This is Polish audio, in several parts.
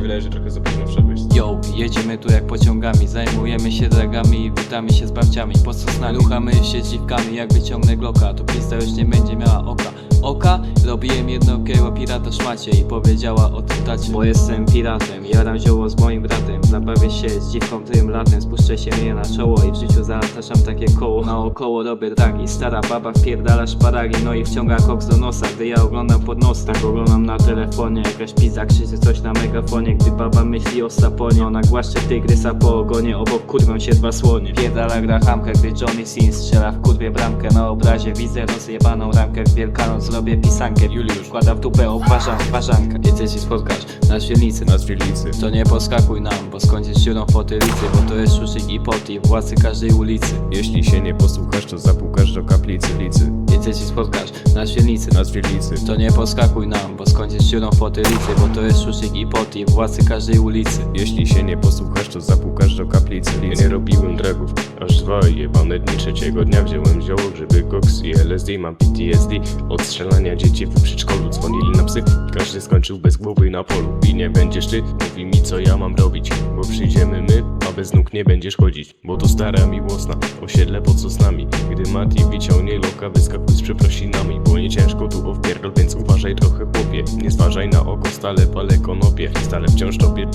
wydaje, że trochę za późno wszedłeś. Yo, jedziemy tu jak pociągami Zajmujemy się dragami i witamy się z babciami Po sosnami Ruchamy się dziwkami jak wyciągnę gloka To pista już nie będzie miała oka Oka? Robiłem jednokiego pirata szmacie I powiedziała o tym tacie. Bo jestem piratem, jaram zioło z moim bratem. Zabawię się z dziwką tym latem Spuszczę się mnie na czoło i w życiu zataczam takie koło. Naokoło robię dragi Stara baba wpierdala szparagi No i wciąga koks do nosa. Gdy ja oglądam pod nos Tak oglądam na telefonie. Jakaś pizza krzyczy coś na megafonie. Gdy baba myśli o saponie Ona głaszcze tygrysa po ogonie. Obok kurwią się dwa słonie. Pierdala gra hamkę Gdy Johnny Sin strzela w kurwie bramkę. Na obrazie widzę rozjebaną ramkę W Wielkanoc robię pisankę. Juliusz wkłada w dupę obważam ważankę Kiedy się spotkasz na świetlicy. Na zwiernicy. to nie poskakuj nam, bo skończysz dziurą w potylicy Bo to jest szuszyk i poti, władcy każdej ulicy. Jeśli się nie posłuchasz, to zapukasz do kaplicy licy. Kiedy się spotkasz na świetlicy. Na zwiernicy. to nie poskakuj nam, bo skończysz dziurą w potylicy Bo to jest szuszyk i poti, władcy każdej ulicy. Jeśli się nie posłuchasz, to zapukasz do kaplicy. Licy. Ja nie robiłem dragów, aż dwa jebane dni Trzeciego dnia wziąłem zioło, grzyby, koks i LSD Mam PTSD od strzelania dzieci w przedszkolu Dzwonili na psy, każdy skończył bez głowy na polu. I nie będziesz ty, mówi mi co ja mam robić. Bo przyjdziemy my, a bez nóg nie będziesz chodzić. Bo to stara miłosna, osiedle pod sosnami. Gdy Mati wyciągnie loka, wyskakuj z przeprosinami. Bo nie ciężko tu o wpierdol, więc uważaj trochę chłopie Nie zważaj na oko, stale palę konopie. Stale wciąż tobie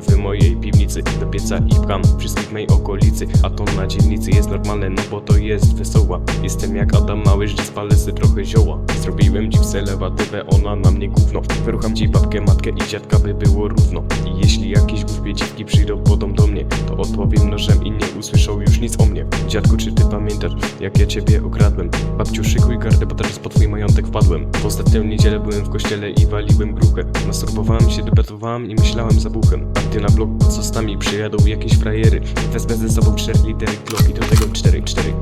w mojej piwnicy do pieca i pcham wszystkich mej okolicy. A to na dzielnicy jest normalne, no bo to jest wesoła. Jestem jak Adam Małysz, gdzie spalę se trochę zioła. Zrobiłem dziwce lewatywę, ona na mnie gówno. Wyrucham ci babkę, matkę i dziadka, by było równo. I jeśli jakieś głupie dziwki przyjdą podą To odpowiem nożem i nie usłyszą już nic o mnie. Dziadku, czy ty pamiętasz, jak ja ciebie okradłem? Babciu, szykuj gardę, bo teraz po twój majątek wpadłem. W ostatnią niedzielę byłem w kościele i waliłem gruchę. Masturbowałem się, debatowałem i myślałem za buchem. A ty na blok pod sosnami przyjadą jakieś frajery. Wezmę ze sobą 4 litery Glock i do tego 4 4